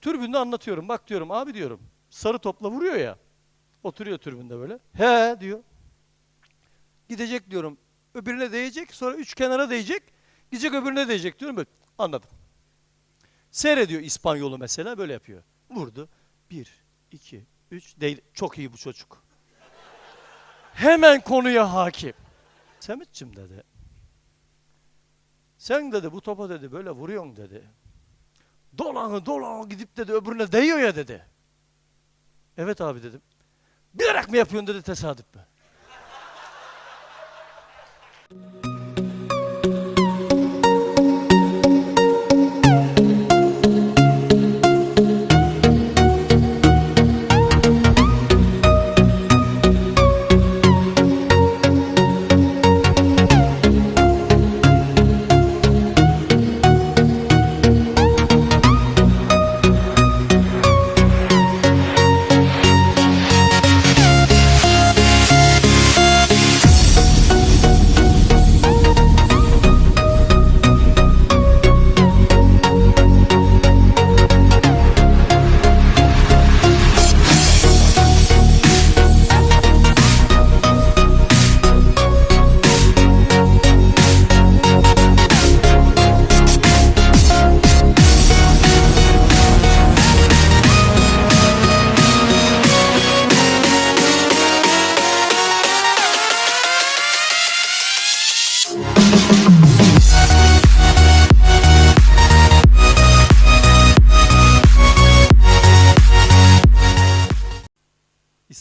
Türbünde anlatıyorum. Bak diyorum abi diyorum. Sarı topla vuruyor ya. Oturuyor türbünde böyle. He diyor. Gidecek diyorum. Öbürüne değecek. Sonra üç kenara değecek. Gidecek öbürüne değecek diyorum. Böyle. Anladım. Seyrediyor İspanyolu mesela böyle yapıyor. Vurdu. Bir, iki, üç. Değil. Çok iyi bu çocuk. Hemen konuya hakim. Semitçim dedi. Sen dedi bu topa dedi böyle vuruyorsun dedi. Dolanı dolanı gidip dedi öbürüne değiyor ya dedi. Evet abi dedim. Bilerek mi yapıyorsun dedi tesadüf mü?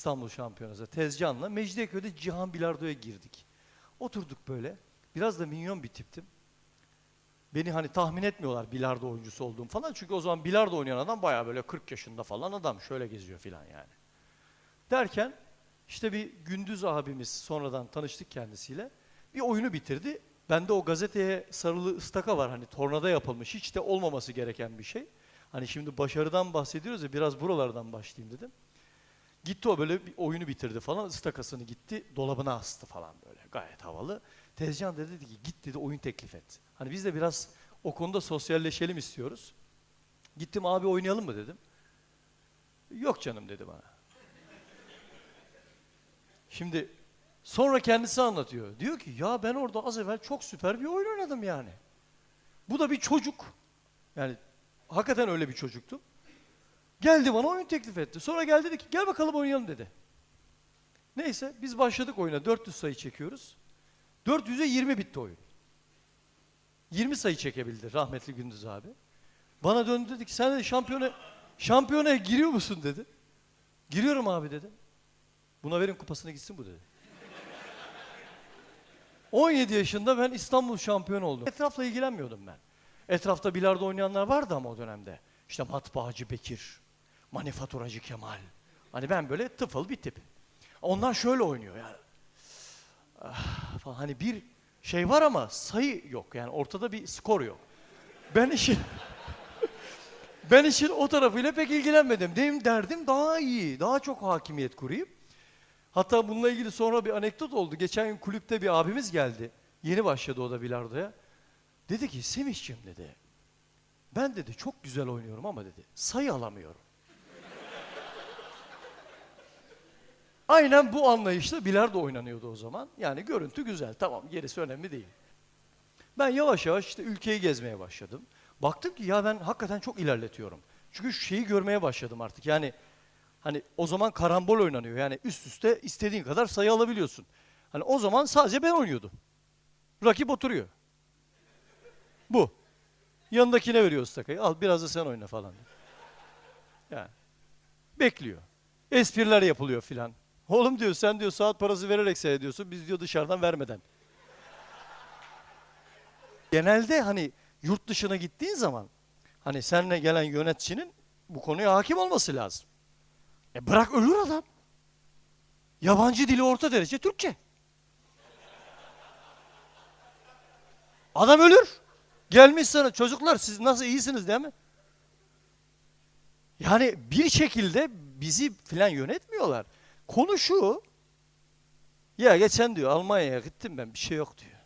İstanbul Şampiyonası Tezcan'la Mecidiyeköy'de Cihan Bilardo'ya girdik. Oturduk böyle. Biraz da minyon bir tiptim. Beni hani tahmin etmiyorlar bilardo oyuncusu olduğum falan. Çünkü o zaman bilardo oynayan adam bayağı böyle 40 yaşında falan adam. Şöyle geziyor falan yani. Derken işte bir Gündüz abimiz sonradan tanıştık kendisiyle. Bir oyunu bitirdi. Bende o gazeteye sarılı ıstaka var hani tornada yapılmış. Hiç de olmaması gereken bir şey. Hani şimdi başarıdan bahsediyoruz ya biraz buralardan başlayayım dedim. Gitti o böyle bir oyunu bitirdi falan. ıstakasını gitti dolabına astı falan böyle. Gayet havalı. Tezcan da dedi ki git dedi oyun teklif et. Hani biz de biraz o konuda sosyalleşelim istiyoruz. Gittim abi oynayalım mı dedim. Yok canım dedi bana. Şimdi sonra kendisi anlatıyor. Diyor ki ya ben orada az evvel çok süper bir oyun oynadım yani. Bu da bir çocuk. Yani hakikaten öyle bir çocuktu. Geldi bana oyun teklif etti. Sonra geldi dedi ki gel bakalım oynayalım dedi. Neyse biz başladık oyuna 400 sayı çekiyoruz. 400'e 20 bitti oyun. 20 sayı çekebildi rahmetli Gündüz abi. Bana döndü dedi ki sen de şampiyona şampiyonaya giriyor musun dedi. Giriyorum abi dedi. Buna verin kupasını gitsin bu dedi. 17 yaşında ben İstanbul şampiyonu oldum. Etrafla ilgilenmiyordum ben. Etrafta bilardo oynayanlar vardı ama o dönemde. İşte matbaacı Bekir, manifaturacı Kemal. Hani ben böyle tıfıl bir tip. Onlar şöyle oynuyor yani. Ah. Hani bir şey var ama sayı yok. Yani ortada bir skor yok. Ben işin ben işin o tarafıyla pek ilgilenmedim. Benim derdim daha iyi, daha çok hakimiyet kurayım. Hatta bununla ilgili sonra bir anekdot oldu. Geçen gün kulüpte bir abimiz geldi. Yeni başladı o da bilardoya. Dedi ki Semih'ciğim dedi. Ben dedi çok güzel oynuyorum ama dedi sayı alamıyorum. Aynen bu anlayışla bilardo oynanıyordu o zaman. Yani görüntü güzel tamam gerisi önemli değil. Ben yavaş yavaş işte ülkeyi gezmeye başladım. Baktım ki ya ben hakikaten çok ilerletiyorum. Çünkü şeyi görmeye başladım artık. Yani hani o zaman karambol oynanıyor. Yani üst üste istediğin kadar sayı alabiliyorsun. Hani o zaman sadece ben oynuyordum. Rakip oturuyor. Bu. Yanındakine veriyor ıstakayı. Al biraz da sen oyna falan. Yani. Bekliyor. Espriler yapılıyor filan. Oğlum diyor sen diyor saat parası vererek seyrediyorsun. Biz diyor dışarıdan vermeden. Genelde hani yurt dışına gittiğin zaman hani seninle gelen yöneticinin bu konuya hakim olması lazım. E bırak ölür adam. Yabancı dili orta derece Türkçe. Adam ölür. Gelmiş sana çocuklar siz nasıl iyisiniz değil mi? Yani bir şekilde bizi filan yönetmiyorlar. Konu şu. Ya geçen diyor Almanya'ya gittim ben bir şey yok diyor.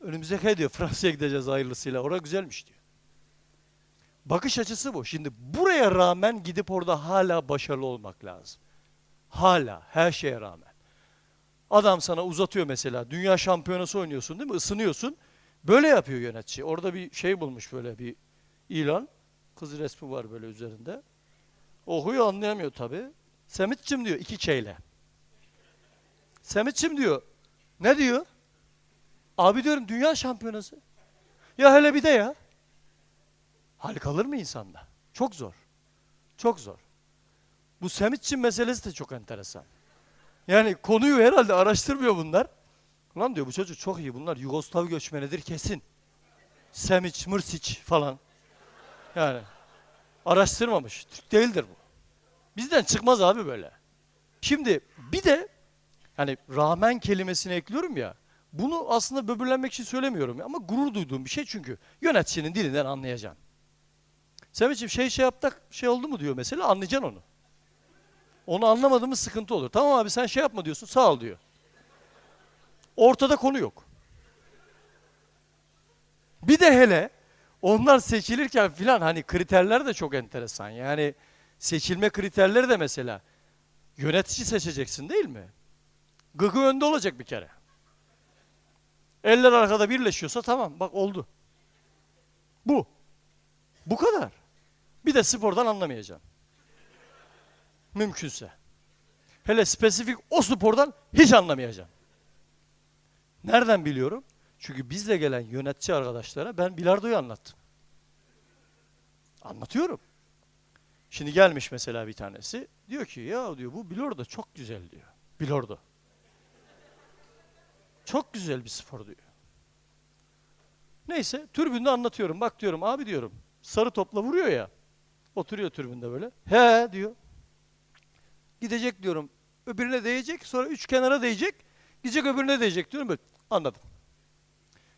Önümüzdeki ay diyor Fransa'ya gideceğiz hayırlısıyla. Orada güzelmiş diyor. Bakış açısı bu. Şimdi buraya rağmen gidip orada hala başarılı olmak lazım. Hala her şeye rağmen. Adam sana uzatıyor mesela. Dünya şampiyonası oynuyorsun değil mi? Isınıyorsun. Böyle yapıyor yönetici. Orada bir şey bulmuş böyle bir ilan. Kız resmi var böyle üzerinde. Okuyor anlayamıyor tabii. Semitçim diyor iki çeyle. Semitçim diyor. Ne diyor? Abi diyorum dünya şampiyonası. Ya hele bir de ya. Hal kalır mı insanda? Çok zor. Çok zor. Bu Semitçin meselesi de çok enteresan. Yani konuyu herhalde araştırmıyor bunlar. Lan diyor bu çocuk çok iyi bunlar Yugoslav göçmenidir kesin. Semiç, Mırsiç falan. Yani araştırmamış. Türk değildir bu. Bizden çıkmaz abi böyle. Şimdi bir de hani rağmen kelimesini ekliyorum ya. Bunu aslında böbürlenmek için söylemiyorum ama gurur duyduğum bir şey çünkü yöneticinin dilinden anlayacaksın. Sevinç'im şey şey yaptık şey oldu mu diyor mesela anlayacaksın onu. Onu anlamadığımız sıkıntı olur. Tamam abi sen şey yapma diyorsun sağ ol diyor. Ortada konu yok. Bir de hele onlar seçilirken filan hani kriterler de çok enteresan. Yani seçilme kriterleri de mesela yönetici seçeceksin değil mi? Gıgı önde olacak bir kere. Eller arkada birleşiyorsa tamam bak oldu. Bu. Bu kadar. Bir de spordan anlamayacaksın. Mümkünse. Hele spesifik o spordan hiç anlamayacaksın. Nereden biliyorum? Çünkü bizle gelen yönetici arkadaşlara ben bilardoyu anlattım. Anlatıyorum. Şimdi gelmiş mesela bir tanesi. Diyor ki ya diyor bu bilardo çok güzel diyor. Bilardo. Çok güzel bir spor diyor. Neyse türbünde anlatıyorum. Bak diyorum abi diyorum. Sarı topla vuruyor ya. Oturuyor türbünde böyle. He diyor. Gidecek diyorum. Öbürüne değecek. Sonra üç kenara değecek. Gidecek öbürüne değecek diyorum. Böyle. Anladım.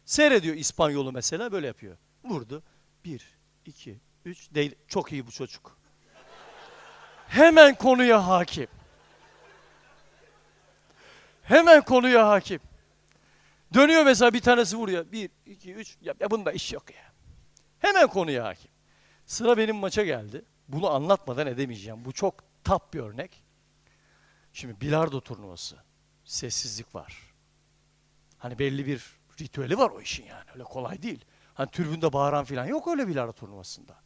Seyrediyor İspanyolu mesela böyle yapıyor. Vurdu. Bir, iki, üç. Değil. Çok iyi bu çocuk. Hemen konuya hakim. Hemen konuya hakim. Dönüyor mesela bir tanesi vuruyor. Bir, iki, üç. Ya, ya bunda iş yok ya. Hemen konuya hakim. Sıra benim maça geldi. Bunu anlatmadan edemeyeceğim. Bu çok tap bir örnek. Şimdi bilardo turnuvası. Sessizlik var. Hani belli bir ritüeli var o işin yani. Öyle kolay değil. Hani türbünde bağıran falan yok öyle bilardo turnuvasında.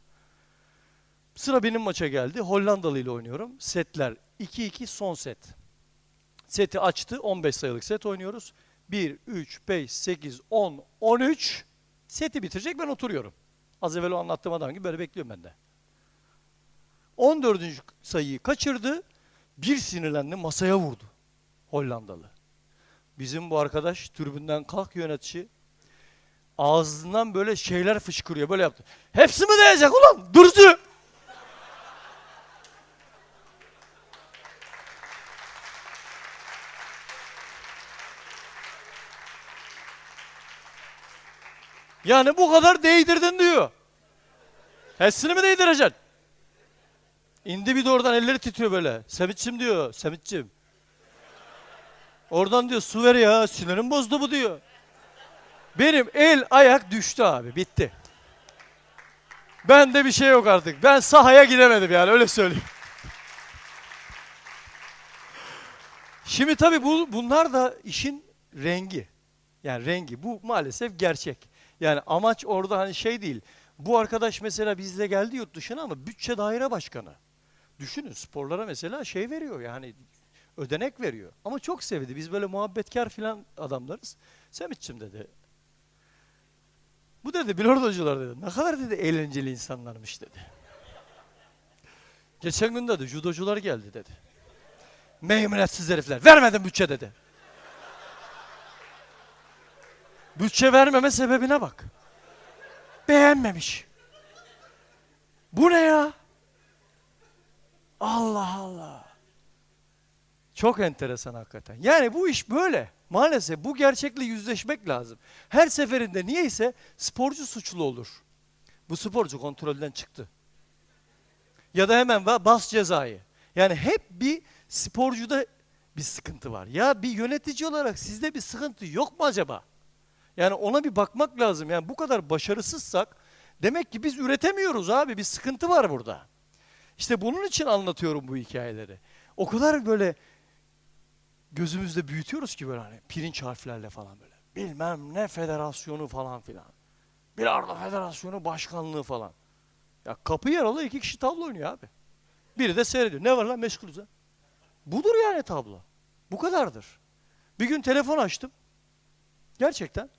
Sıra benim maça geldi. Hollandalı ile oynuyorum. Setler 2-2 son set. Seti açtı. 15 sayılık set oynuyoruz. 1, 3, 5, 8, 10, 13. Seti bitirecek ben oturuyorum. Az evvel o anlattığım adam gibi böyle bekliyorum ben de. 14. sayıyı kaçırdı. Bir sinirlendi masaya vurdu. Hollandalı. Bizim bu arkadaş türbünden kalk yönetici ağzından böyle şeyler fışkırıyor. Böyle yaptı. Hepsi mi diyecek ulan? Durcu! Yani bu kadar değdirdin diyor. Hepsini mi değdireceksin? İndi bir de oradan elleri titriyor böyle. Semitçim diyor, Semitçim. Oradan diyor su ver ya, sinirim bozdu bu diyor. Benim el ayak düştü abi, bitti. Bende bir şey yok artık. Ben sahaya gidemedim yani öyle söyleyeyim. Şimdi tabii bu, bunlar da işin rengi. Yani rengi. Bu maalesef gerçek. Yani amaç orada hani şey değil. Bu arkadaş mesela bizle geldi yurt dışına ama bütçe daire başkanı. Düşünün sporlara mesela şey veriyor yani ödenek veriyor. Ama çok sevdi. Biz böyle muhabbetkar filan adamlarız. Semitçim dedi. Bu dedi bilardocular dedi. Ne kadar dedi eğlenceli insanlarmış dedi. Geçen gün dedi judocular geldi dedi. Meymenetsiz herifler. Vermedim bütçe dedi. Bütçe vermeme sebebine bak. Beğenmemiş. Bu ne ya? Allah Allah. Çok enteresan hakikaten. Yani bu iş böyle. Maalesef bu gerçekle yüzleşmek lazım. Her seferinde niyeyse sporcu suçlu olur. Bu sporcu kontrolden çıktı. Ya da hemen bas cezayı. Yani hep bir sporcuda bir sıkıntı var. Ya bir yönetici olarak sizde bir sıkıntı yok mu acaba? Yani ona bir bakmak lazım. Yani bu kadar başarısızsak Demek ki biz üretemiyoruz abi. Bir sıkıntı var burada. İşte bunun için anlatıyorum bu hikayeleri. O kadar böyle gözümüzde büyütüyoruz ki böyle hani pirinç harflerle falan böyle. Bilmem ne federasyonu falan filan. Bilardo Federasyonu Başkanlığı falan. Ya kapı yaralı iki kişi tablo oynuyor abi. Biri de seyrediyor. Ne var lan meşgulüz ha. Budur yani tablo. Bu kadardır. Bir gün telefon açtım. Gerçekten.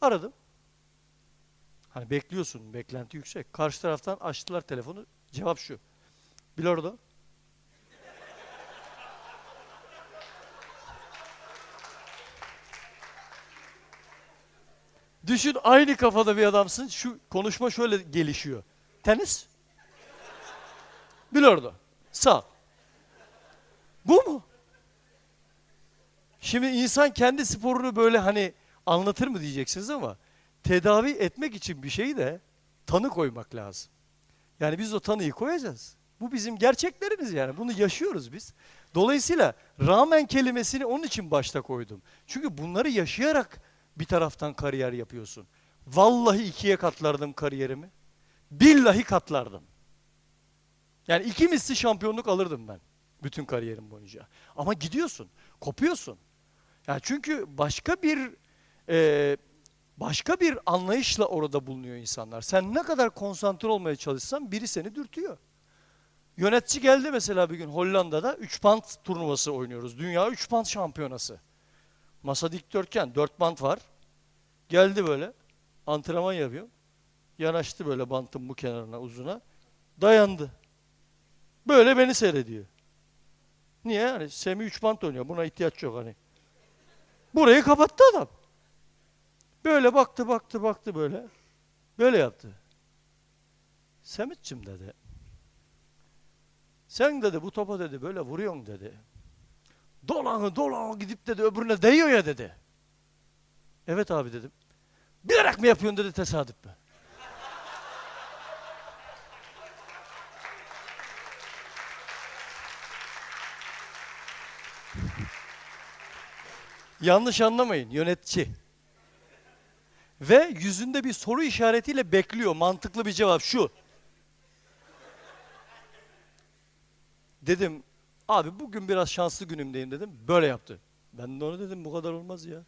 Aradım. Hani bekliyorsun, beklenti yüksek. Karşı taraftan açtılar telefonu. Cevap şu. Bilardo. Düşün aynı kafada bir adamsın. Şu konuşma şöyle gelişiyor. Tenis. Bilardo. Sağ. Bu mu? Şimdi insan kendi sporunu böyle hani anlatır mı diyeceksiniz ama tedavi etmek için bir şeyi de tanı koymak lazım. Yani biz o tanıyı koyacağız. Bu bizim gerçeklerimiz yani. Bunu yaşıyoruz biz. Dolayısıyla rağmen kelimesini onun için başta koydum. Çünkü bunları yaşayarak bir taraftan kariyer yapıyorsun. Vallahi ikiye katlardım kariyerimi. Billahi katlardım. Yani iki misli şampiyonluk alırdım ben bütün kariyerim boyunca. Ama gidiyorsun, kopuyorsun. Yani çünkü başka bir e, başka bir anlayışla orada bulunuyor insanlar. Sen ne kadar konsantre olmaya çalışsan biri seni dürtüyor. Yönetici geldi mesela bir gün Hollanda'da 3 band turnuvası oynuyoruz. Dünya 3 band şampiyonası. Masa dikdörtgen, 4 band var. Geldi böyle, antrenman yapıyor. Yanaştı böyle bantın bu kenarına, uzuna. Dayandı. Böyle beni seyrediyor. Niye? Hani Semi 3 bant oynuyor. Buna ihtiyaç yok hani. Burayı kapattı adam. Böyle baktı baktı baktı böyle. Böyle yaptı. Semitçim dedi. Sen dedi bu topa dedi böyle vuruyorsun dedi. Dolanı dolanı gidip dedi öbürüne değiyor ya dedi. Evet abi dedim. Bilerek mi yapıyorsun dedi tesadüf mü? Yanlış anlamayın yönetici. Ve yüzünde bir soru işaretiyle bekliyor mantıklı bir cevap şu. Dedim abi bugün biraz şanslı günümdeyim dedim. Böyle yaptı. Ben de onu dedim bu kadar olmaz ya.